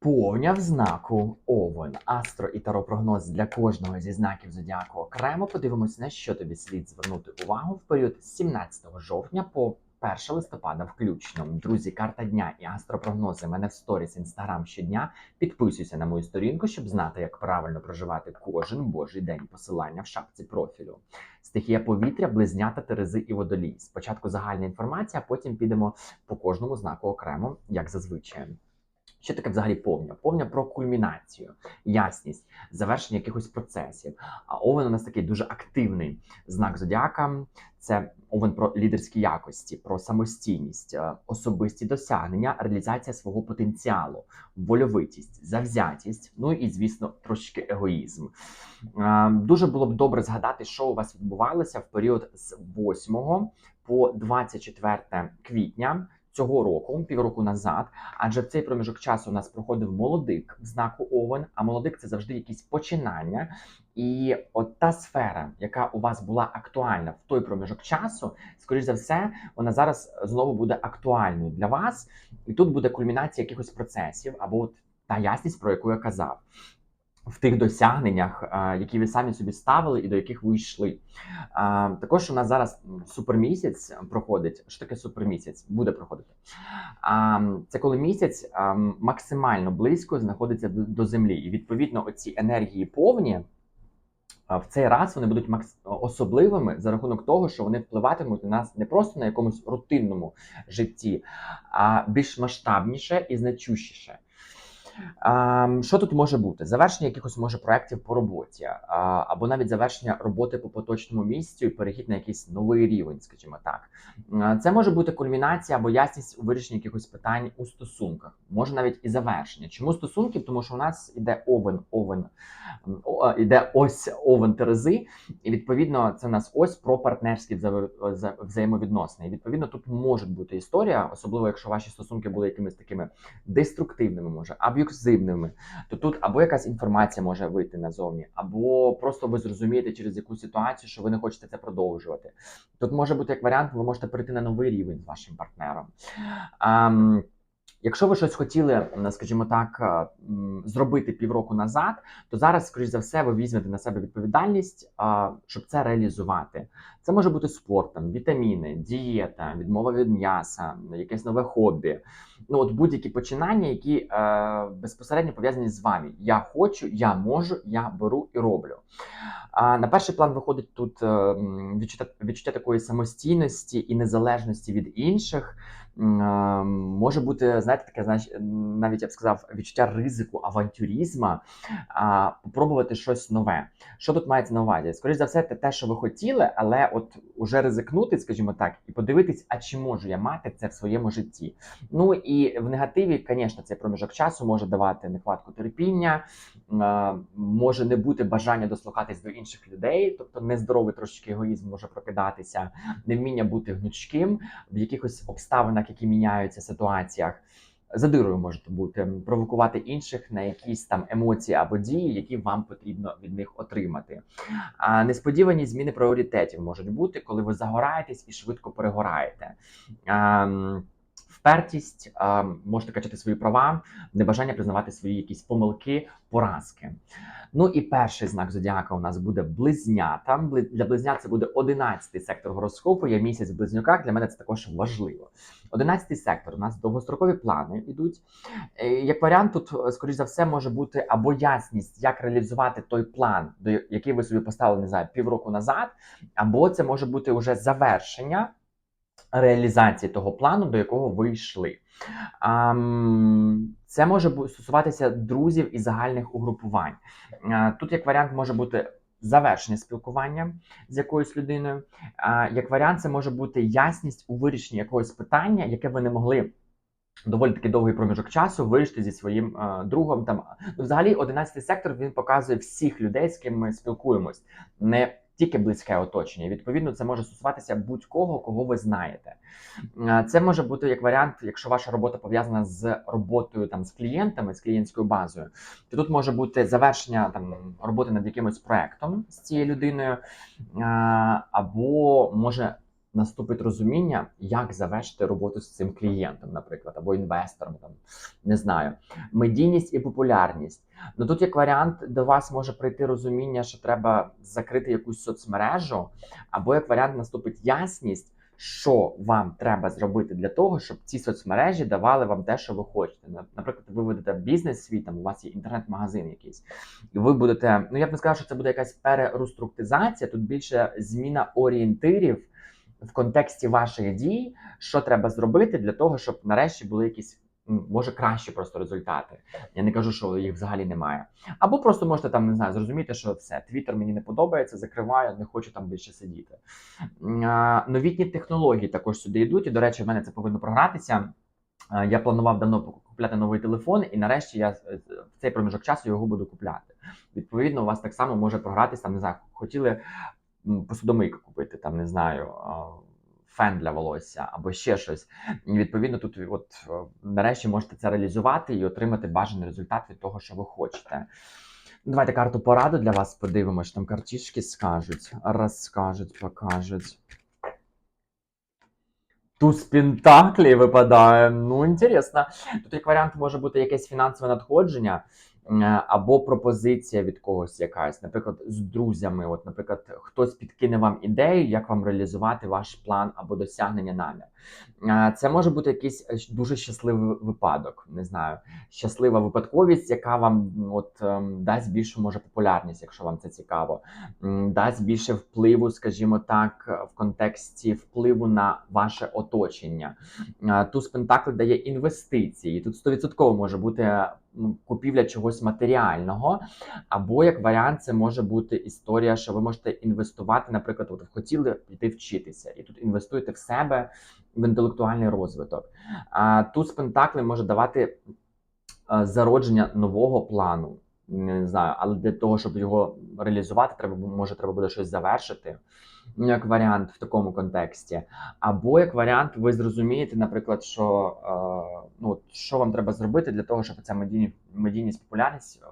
Повня в знаку Овен, астро і таропрогноз для кожного зі знаків зодіаку окремо. Подивимось, на що тобі слід звернути увагу в період з 17 жовтня по 1 листопада включно. Друзі, карта дня і астропрогнози мене в сторіс інстаграм щодня. Підписуйся на мою сторінку, щоб знати, як правильно проживати кожен божий день. Посилання в шапці профілю. Стихія повітря, близнята, терези і водолій. Спочатку загальна інформація, а потім підемо по кожному знаку окремо, як зазвичай. Що таке взагалі повня? Повня про кульмінацію, ясність, завершення якихось процесів. А овен у нас такий дуже активний знак зодіака. Це овен про лідерські якості, про самостійність, е, особисті досягнення, реалізація свого потенціалу, вольовитість, завзятість, ну і, звісно, трошки егоїзм. Е, Дуже було б добре згадати, що у вас відбувалося в період з 8 по 24 квітня цього року, півроку назад, адже в цей проміжок часу у нас проходив молодик в знаку Овен, а молодик це завжди якісь починання. І от та сфера, яка у вас була актуальна в той проміжок часу, скоріш за все, вона зараз знову буде актуальною для вас, і тут буде кульмінація якихось процесів, або от та ясність, про яку я казав. В тих досягненнях, е, які ви самі собі ставили і до яких ви йшли. Е, Також у нас зараз супермісяць проходить. Що таке супермісяць? Буде проходити. А, Це коли місяць максимально близько знаходиться до, землі. І відповідно, оці енергії повні. В цей раз вони будуть особливими за рахунок того, що вони впливатимуть на нас не просто на якомусь рутинному житті, а більш масштабніше і значущіше. Що тут може бути? Завершення якихось може проєктів по роботі, або навіть завершення роботи по поточному місцю і перехід на якийсь новий рівень, скажімо так. Це може бути кульмінація або ясність у вирішенні якихось питань у стосунках, може навіть і завершення. Чому стосунків? Тому що у нас іде овен, овен, іде ось овен Терези, і відповідно це у нас ось про партнерські вза- вза- взаємовідносини. І відповідно тут може бути історія, особливо якщо ваші стосунки були якимись такими деструктивними, може аб'юзивними, то тут або якась інформація може вийти назовні, або просто ви зрозумієте через яку ситуацію, що ви не хочете це продовжувати. Тут може бути як варіант, ви можете перейти на новий рівень з вашим партнером. Якщо ви щось хотіли, скажімо так, е, зробити півроку назад, то зараз, скоріш за все, ви візьмете на себе відповідальність, щоб це реалізувати. Це може бути спортом, вітаміни, дієта, відмова від м'яса, якесь нове хобі. Ну, от будь-які починання, які е, безпосередньо пов'язані з вами. Я хочу, я можу, я беру і роблю. На перший план виходить тут е, відчуття, відчуття такої самостійності і незалежності від інших. Може бути, знаєте, таке, навіть я б сказав, відчуття ризику, авантюризма, а, попробувати щось нове. Що тут мається на увазі? Скоріше за все, це те, що ви хотіли, але от уже ризикнути, скажімо так, і подивитись, а чи можу я мати це в своєму житті. Ну і в негативі, звісно, цей проміжок часу може давати нехватку терпіння, може не бути бажання дослухатись до інших людей, тобто нездоровий трошечки егоїзм може прокидатися, невміння бути гнучким в якихось обставинах, які міняються ситуаціях. Задирою можете бути, провокувати інших на якісь там емоції або дії, які вам потрібно від них отримати. А несподівані зміни пріоритетів можуть бути, коли ви загораєтесь і швидко перегораєте. А, Впертість, можете качати свої права, небажання признавати свої якісь помилки, поразки. Ну і перший знак зодіака у нас буде близнята. Для близнят це буде 11 сектор гороскопу. Я місяць в близнюках. Для мене це також важливо. 11 сектор. У нас довгострокові плани йдуть. Е, Як варіант, тут, е, скоріш за все, може бути або ясність, як реалізувати той план, який ви собі поставили не знаю, півроку назад, або це може бути вже завершення реалізації того плану, до якого ви йшли. Це може стосуватися друзів і загальних угрупувань. Тут, як варіант, може бути завершення спілкування з якоюсь людиною. Як варіант, це може бути ясність у вирішенні якогось питання, яке ви не могли. Доволі таки довгий проміжок часу вирішити зі своїм е, другом. Там ну, взагалі 11 сектор він показує всіх людей, з ким ми спілкуємось, не тільки близьке оточення. Відповідно, це може стосуватися будь-кого, кого ви знаєте. Це може бути як варіант, якщо ваша робота пов'язана з роботою там з клієнтами, з клієнтською базою, то тут може бути завершення там роботи над якимось проектом з цією людиною, або може наступить розуміння, як завершити роботу з цим клієнтом, наприклад, або інвестором, там не знаю, медійність і популярність. Ну тут як варіант до вас може прийти розуміння, що треба закрити якусь соцмережу, або як варіант наступить ясність, що вам треба зробити для того, щоб ці соцмережі давали вам те, що ви хочете. Наприклад, ви ведете бізнес свій, там у вас є інтернет-магазин якийсь, і ви будете. Ну я б не сказав, що це буде якась перереструктизація, тут більше зміна орієнтирів в контексті ваших дій, що треба зробити для того, щоб нарешті були якісь. Може кращі просто результати. Я не кажу, що їх взагалі немає. Або просто можете там не знаю, зрозуміти, що все, Твіттер мені не подобається, закриваю, не хочу там більше сидіти. А, Новітні технології також сюди йдуть. І, до речі, в мене це повинно програтися. А, Я планував давно купляти новий телефон, і нарешті я е, в цей проміжок часу його буду купляти. Відповідно, у вас так само може програтися, там не знаю, хотіли посудомийку купити, там не знаю. Фен для волосся або ще щось. Відповідно, тут от е, нарешті можете це реалізувати і отримати бажаний результат від того, що ви хочете. Давайте карту пораду для вас подивимось. Там картішки скажуть, розкажуть, покажуть. Туз Пентаклі випадає. Ну, інтересно. Тут як варіант може бути якесь фінансове надходження або пропозиція від когось якась, наприклад, з друзями. От, наприклад, хтось підкине вам ідею, як вам реалізувати ваш план або досягнення намір. Е, Це може бути якийсь е, дуже щасливий випадок, не знаю, щаслива випадковість, яка вам от ем, дасть більшу може популярність, якщо вам це цікаво, дасть більше впливу, скажімо так, е, в контексті впливу на ваше оточення. Е, Туз Пентакли дає інвестиції. Тут 100% може бути купівля чогось матеріального, або як варіант, це може бути історія, що ви можете інвестувати, наприклад, от хотіли піти вчитися, і тут інвестуєте в себе в інтелектуальний розвиток. А тут спентакли може давати е, зародження нового плану. Не знаю, але для того, щоб його реалізувати, треба може треба буде щось завершити. Ну, як варіант в такому контексті. Або як варіант, ви зрозумієте, наприклад, що е, ну що вам треба зробити для того, щоб ця медійність, медійність, популярність.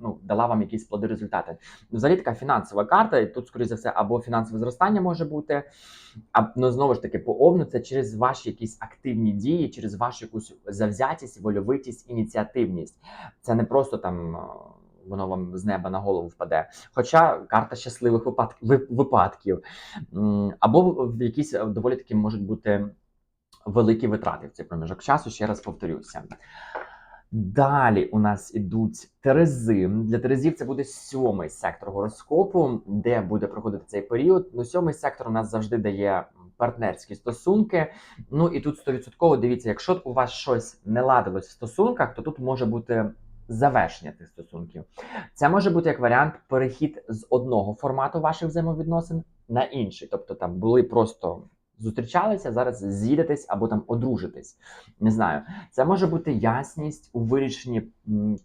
Ну, дала вам якісь плоди результати. Взагалі така фінансова карта, і тут, скоріше за все, або фінансове зростання може бути, а ну знову ж таки, по овну це через ваші якісь активні дії, через вашу якусь завзятість, вольовитість, ініціативність. Це не просто там. е, Воно вам з неба на голову впаде. Хоча карта щасливих випадків. Або якісь е, доволі таки можуть бути великі витрати в цей проміжок часу. Ще раз повторюся. Далі у нас ідуть терези. Для терезів це буде сьомий сектор гороскопу, де буде проходити цей період. Ну, сьомий сектор у нас завжди дає партнерські стосунки. Ну і тут 100% дивіться, якщо у вас щось не ладилось в стосунках, то тут може бути завершення цих стосунків. Це може бути як варіант перехід з одного формату ваших взаємовідносин на інший. Тобто там були просто зустрічалися, зараз з'їдетесь або там одружитесь. Не знаю. Це може бути ясність у вирішенні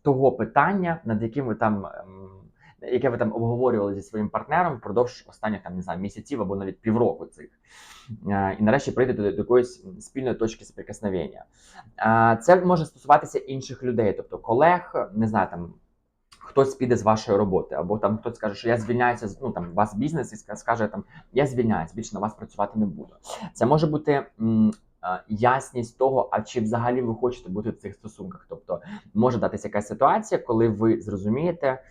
того питання, над яким ви там. ем, Яке ви там обговорювали зі своїм партнером впродовж останніх там не знаю місяців або навіть півроку цих, Е, і нарешті прийти до, до якоїсь спільної точки сприкосновення. Е, Це може стосуватися інших людей, тобто колег, не знаю, там хтось піде з вашої роботи, або там хтось скаже, що я звільняюся ну там у вас бізнес і скаже там я звільняюсь, більше на вас працювати не буду. Це може бути. Ясність того, а чи взагалі ви хочете бути в цих стосунках. Тобто може датися якась ситуація, коли ви зрозумієте,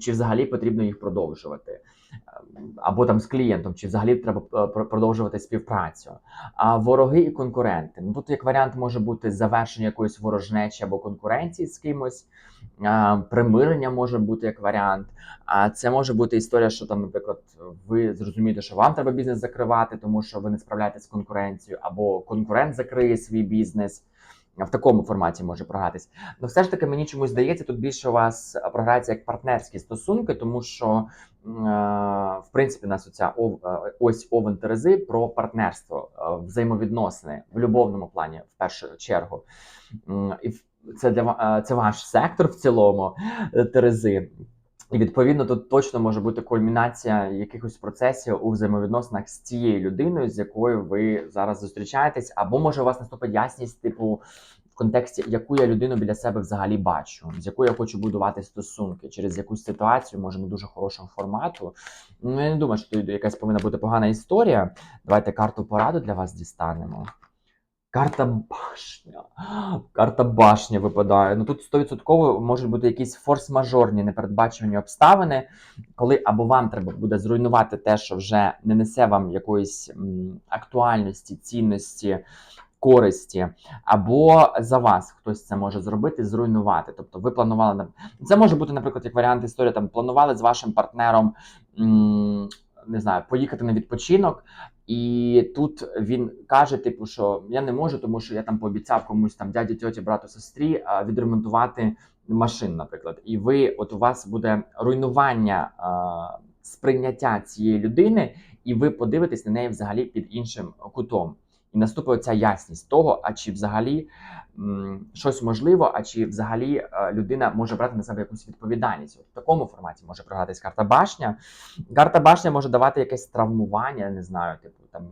чи взагалі потрібно їх продовжувати, Ем, або там з клієнтом, чи взагалі треба е, продовжувати співпрацю. А вороги і конкуренти. Ну тут як варіант може бути завершення якоїсь ворожнечі або конкуренції з кимось, примирення може бути як варіант. А це може бути історія, що там, наприклад, ви зрозумієте, що вам треба бізнес закривати, тому що ви не справляєтесь з конкуренцією, або конкурент закриє свій бізнес. В такому форматі може програтись. Ну, все ж таки, мені чомусь здається, тут більше у вас програється як партнерські стосунки, тому що е, в принципі у нас оця е, ось овен Терези про партнерство, е, взаємовідносини в любовному плані, в першу чергу. І це для це ваш сектор в цілому Терези. І відповідно тут точно може бути кульмінація якихось процесів у взаємовідносинах з тією людиною, з якою ви зараз зустрічаєтесь, або може у вас наступить ясність, типу, в контексті, яку я людину біля себе взагалі бачу, з якою я хочу будувати стосунки, через якусь ситуацію, може не дуже хорошого формату. Ну, я не думаю, що тут якась повинна бути погана історія. Давайте карту пораду для вас дістанемо. Карта башня. Карта башня випадає. Ну тут 100% можуть бути якісь форс-мажорні непередбачувані обставини, коли або вам треба буде зруйнувати те, що вже не несе вам якоїсь м, актуальності, цінності, користі, або за вас хтось це може зробити, зруйнувати. Тобто, ви планували це може бути, наприклад, як варіант історії, там планували з вашим партнером. м, Не знаю, поїхати на відпочинок, і тут він каже: типу, що я не можу, тому що я там пообіцяв комусь там дяді, тьоті, брату, сестрі відремонтувати машин, наприклад. І ви, от у вас буде руйнування а, сприйняття цієї людини, і ви подивитесь на неї взагалі під іншим кутом. І наступила ця ясність того, а чи взагалі м, щось можливо, а чи взагалі е, людина може брати на себе якусь відповідальність. От в такому форматі може програтись карта башня. Карта башня може давати якесь травмування, не знаю, типу там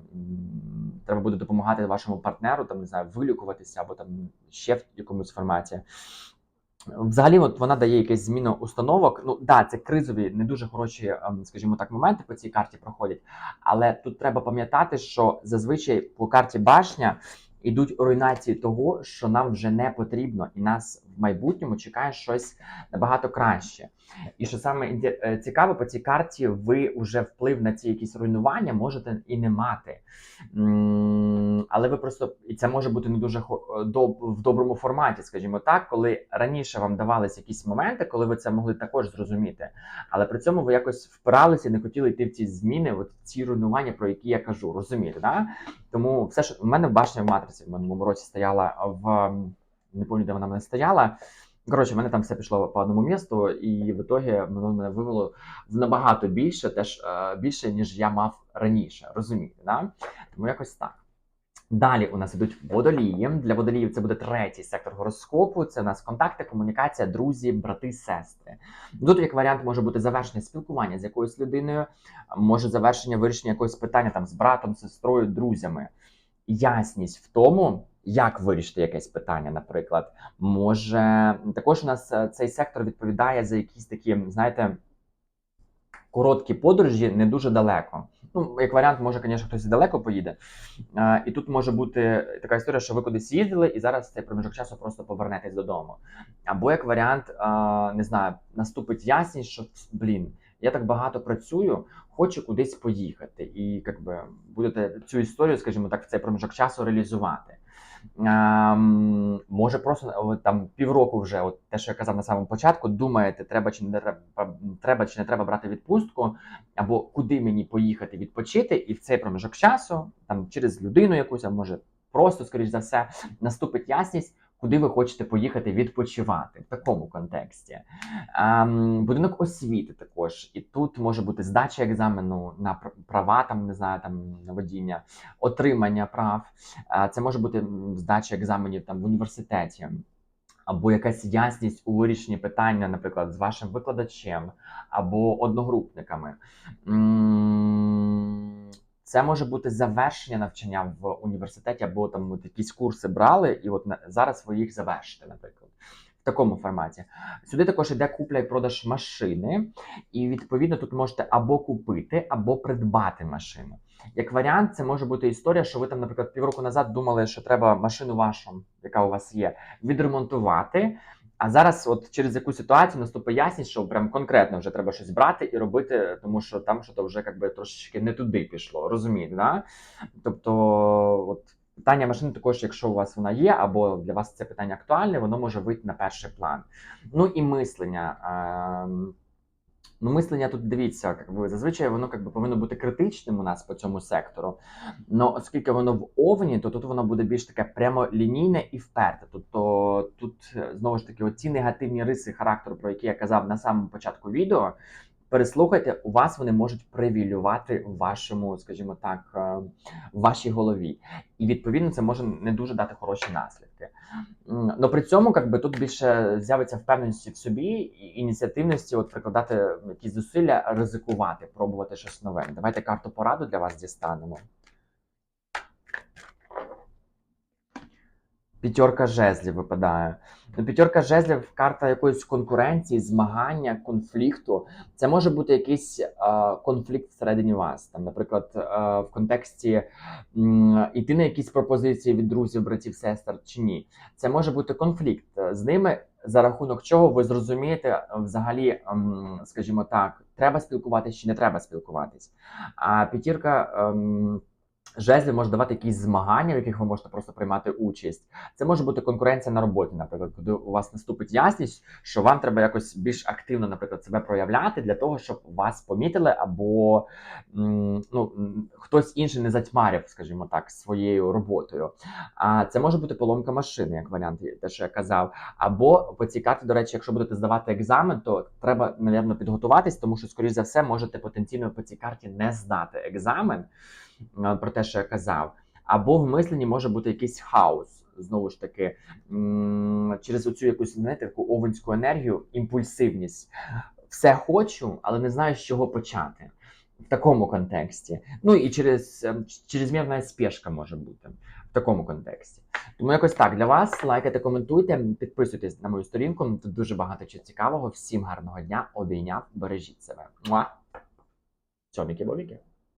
треба буде допомагати вашому партнеру, там не знаю, вилікуватися або там ще в якомусь форматі. Взагалі, от вона дає якесь зміну установок. Ну да, це кризові, не дуже хороші, ем, скажімо так, моменти по цій карті проходять. Але тут треба пам'ятати, що зазвичай по карті башня йдуть руйнації того, що нам вже не потрібно, і нас майбутньому чекає щось набагато краще. І що саме е, цікаве, по цій карті ви вже вплив на ці якісь руйнування можете і не мати. Але ви просто і це може бути не дуже е, в доброму форматі, скажімо так, коли раніше вам давались якісь моменти, коли ви це могли також зрозуміти. Але при цьому ви якось впиралися і не хотіли йти в ці зміни, от в ці руйнування, про які я кажу. Розумієте, да? Тому все ж у мене башня в матриці в минулому році стояла в не пам'ятаю, де вона мене стояла. Коротше, в мене там все пішло по одному місту, і в ітогі воно мене вивело в набагато більше, теж е, більше, ніж я мав раніше. Розумієте, да? Тому якось так. Далі у нас ідуть водолії. Для водоліїв це буде третій сектор гороскопу. Це у нас контакти, комунікація, друзі, брати, сестри. Тут як варіант може бути завершення спілкування з якоюсь людиною, може завершення вирішення якогось питання там з братом, сестрою, друзями. Ясність в тому, як вирішити якесь питання, наприклад, може також у нас е, цей сектор відповідає за якісь такі, знаєте, короткі подорожі не дуже далеко. Ну, як варіант, може, звісно, хтось і далеко поїде. А, і тут може бути така історія, що ви кудись їздили, і зараз цей проміжок часу просто повернетесь додому. Або як варіант, а, не знаю, наступить ясність, що блін, я так багато працюю, хочу кудись поїхати, і якби будете цю історію, скажімо так, в цей проміжок часу реалізувати. Може, просто там півроку вже, от те, що я казав на самому початку, думаєте, треба чи не треба чи не треба брати відпустку, або куди мені поїхати відпочити, і в цей проміжок часу, там через людину якусь, а може просто, скоріш за все, наступить ясність, куди ви хочете поїхати відпочивати в такому контексті. Ем, будинок освіти також. І тут може бути здача екзамену на права, там не знаю, там на водіння, отримання прав. Е, Це може бути здача екзаменів там в університеті. Або якась ясність у вирішенні питання, наприклад, з вашим викладачем або одногрупниками. Це може бути завершення навчання в університеті, або там от якісь курси брали, і от зараз ви їх завершите, наприклад. В такому форматі. Сюди також йде купля і продаж машини, і відповідно тут можете або купити, або придбати машину. Як варіант, це може бути історія, що ви там, наприклад, півроку назад думали, що треба машину вашу, яка у вас є, відремонтувати. А зараз, от через яку ситуацію наступить ясність, що прям конкретно вже треба щось брати і робити, тому що там що то вже якби трошечки не туди пішло. Розумієте, да? Тобто, от питання машини, також, якщо у вас вона є, або для вас це питання актуальне, воно може вийти на перший план. Ну і мислення. ем, Ну, мислення тут дивіться, зазвичай воно як би, повинно бути критичним у нас по цьому сектору. Ну, оскільки воно в овні, то тут воно буде більш таке прямолінійне і вперте. Тобто тут е, знову ж таки оці негативні риси характеру, про які я казав на самому початку відео. Переслухайте, у вас вони можуть привілювати в вашому, скажімо так, е, в вашій голові. І відповідно це може не дуже дати хороші наслідки. М, Но при цьому как би, тут більше з'явиться впевненості в собі і ініціативності, от прикладати якісь зусилля, ризикувати, пробувати щось нове. Давайте карту пораду для вас дістанемо. П'ятерка жезлів випадає. Ну, п'ятерка жезлів карта якоїсь конкуренції, змагання, конфлікту. Це може бути якийсь е, конфлікт всередині вас. Там, наприклад, е, в контексті м, іти на якісь пропозиції від друзів, братів, сестер чи ні. Це може бути конфлікт з ними, за рахунок чого ви зрозумієте е, взагалі, ем, скажімо так, треба спілкуватись чи не треба спілкуватись. А п'ятірка. ем, Жезлів може давати якісь змагання, в яких ви можете просто приймати участь. Це може бути конкуренція на роботі, наприклад, коли у вас наступить ясність, що вам треба якось більш активно, наприклад, себе проявляти для того, щоб вас помітили, або ну, хтось інший не затьмарив, скажімо так, своєю роботою. А це може бути поломка машини, як варіант, те, що я казав. Або по цій карті, до речі, якщо будете здавати екзамен, то треба, напевно, підготуватись, тому що, скоріш за все, можете потенційно по цій карті не здати екзамен про те, що я казав. Або в мисленні може бути якийсь хаос. Знову ж таки, через оцю якусь знаєте, таку овенську енергію, імпульсивність. Все хочу, але не знаю, з чого почати. В такому контексті. Ну і через ем, чрезмірна спешка може бути в такому контексті. Тому якось так для вас. Лайкайте, коментуйте, підписуйтесь на мою сторінку. Тут дуже багато чого цікавого. Всім гарного дня, обійняв, бережіть себе. Цьоміки-бобіки.